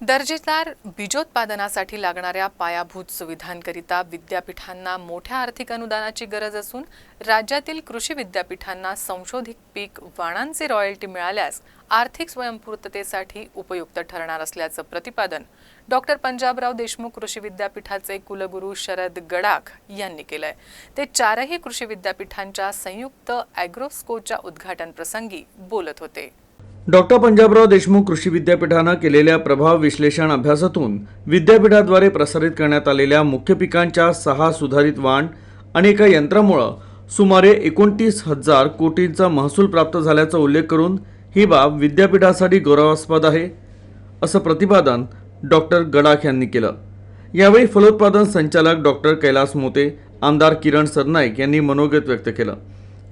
दर्जेदार बीजोत्पादनासाठी लागणाऱ्या पायाभूत सुविधांकरिता विद्यापीठांना मोठ्या आर्थिक अनुदानाची गरज असून राज्यातील कृषी विद्यापीठांना संशोधित पीक वाणांचे रॉयल्टी मिळाल्यास आर्थिक स्वयंपूर्ततेसाठी उपयुक्त ठरणार असल्याचं प्रतिपादन डॉक्टर पंजाबराव देशमुख कृषी विद्यापीठाचे कुलगुरू शरद गडाख यांनी केलंय. ते चारही कृषी विद्यापीठांच्या संयुक्त अॅग्रोस्कोच्या उद्घाटन प्रसंगी बोलत होते. डॉक्टर पंजाबराव देशमुख कृषी विद्यापीठानं केलेल्या प्रभाव विश्लेषण अभ्यासातून विद्यापीठाद्वारे प्रसारित करण्यात आलेल्या मुख्य पिकांच्या सहा सुधारित वाण आणि एका यंत्रामुळं सुमारे एकोणतीस हजार कोटींचा महसूल प्राप्त झाल्याचा उल्लेख करून ही बाब विद्यापीठासाठी गौरवास्पद आहे असं प्रतिपादन डॉक्टर गडाख यांनी केलं. यावेळी फलोत्पादन संचालक डॉक्टर कैलास मोते आमदार किरण सरनाईक यांनी मनोगत व्यक्त केलं.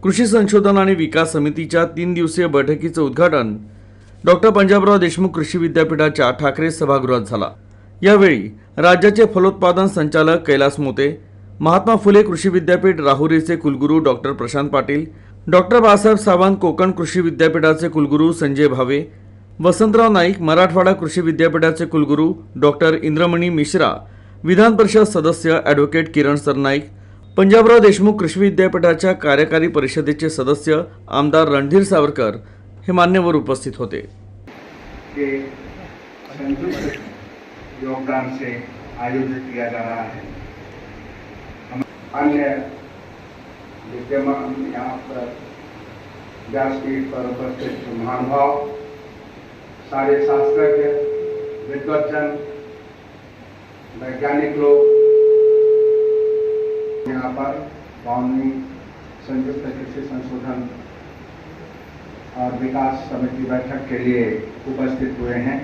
कृषी संशोधन आणि विकास समितीच्या तीन दिवसीय बैठकीचं उद्घाटन डॉक्टर पंजाबराव देशमुख कृषी विद्यापीठाच्या ठाकरे सभागृहात झाला. यावेळी राज्याचे फलोत्पादन संचालक कैलास मोते महात्मा फुले कृषी विद्यापीठ राहुरीचे कुलगुरू डॉक्टर प्रशांत पाटील डॉक्टर बाळासाहेब सावंत कोकण कृषी विद्यापीठाचे कुलगुरू संजय भावे वसंतराव नाईक मराठवाडा कृषी विद्यापीठाचे कुलगुरू डॉक्टर इंद्रमणी मिश्रा विधान परिषद सदस्य ॲडव्होकेट किरण सरनाईक पंजाबराव देशमुख कृषी विद्यापीठाच्या कार्यकारी परिषदेचे सदस्य आमदार रणधीर सावरकर हे मान्यवर उपस्थित होते. योगदान से आयोजित किया जा रहा है। अन्य विद्यमान यहाँ पर व्यासपीठ पर उपस्थित महानुभाव सारे शास्त्रज्ञ विद्वजन वैज्ञानिक लोग यहाँ पर बावनवी संयुक्त कृषी संशोधन और विकास समिति बैठक के लिए उपस्थित हुए हैं।